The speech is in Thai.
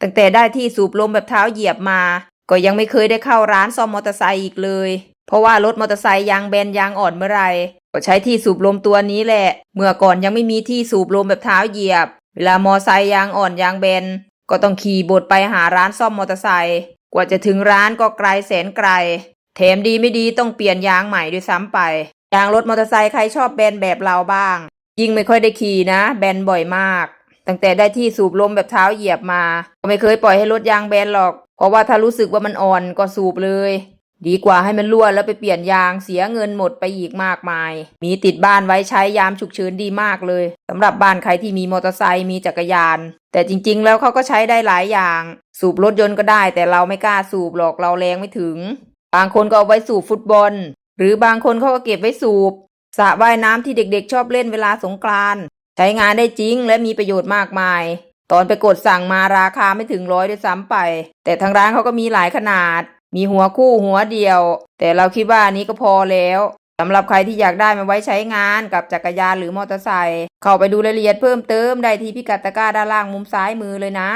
ตั้งแต่ได้ที่สูบลมแบบเท้าเหยียบมา ก็ยังไม่เคยได้เข้าร้านซ่อมมอเตอร์ไซค์อีกเลย เพราะว่ารถมอเตอร์ไซค์ยางแบนยางอ่อนเมื่อไหรก็ใช้ที่สูบลมตัวนี้แหละ เมื่อก่อนยังไม่มีที่สูบลมแบบเท้าเหยียบ เวลามอไซค์ยางอ่อนยางแบนก็ต้องขี่บดไปหาร้านซ่อมมอเตอร์ไซค์กว่าจะถึงร้านก็ไกลแสนไกล แถมดีไม่ดีต้องเปลี่ยนยางใหม่ด้วยซ้ำไปยางรถมอเตอร์ไซค์ใครชอบแบนแบบเราบ้าง ยิ่งไม่ค่อยได้ขี่นะ แบนบ่อยมาก ตั้งแต่ได้ที่สูบลมแบบเท้าเหยียบมา ก็ไม่เคยปล่อยให้รถยางแบนหรอก เพราะว่าถ้ารู้สึกว่ามันอ่อนก็สูบเลย ดีกว่าให้มันรั่วแล้วไปเปลี่ยนยางเสียเงินหมดไปอีกมากมาย มีติดบ้านไว้ใช้ยามฉุกเฉินดีมากเลยสำหรับบ้านใครที่มีมอเตอร์ไซค์มีจักรยาน แต่จริง ๆ แล้วเขาก็ใช้ได้หลายอย่าง สูบรถยนต์ก็ได้ แต่เราไม่กล้าสูบหรอกเราแรงไม่ถึง บางคนก็เอาไว้สูบฟุตบอล หรือบางคนเขาก็เก็บไว้สูบสระว่ายน้ำที่เด็กๆ ชอบเล่นเวลาสงกราน ใช้งานได้จริงและมีประโยชน์มากมาย ตอนไปกดสั่งมาราคาไม่ถึงร้อยด้วยซ้ำไป แต่ทางร้านเขาก็มีหลายขนาด มีหัวคู่หัวเดียว แต่เราคิดว่านนี้ก็พอแล้วสำหรับใครที่อยากได้มาไว้ใช้งานกับจักรยานหรือมอเตอร์ไซค์เข้าไปดูรายละเอียดเพิ่มเติมได้ที่พิกัดตะกร้าด้านล่างมุมซ้ายมือเลยนะ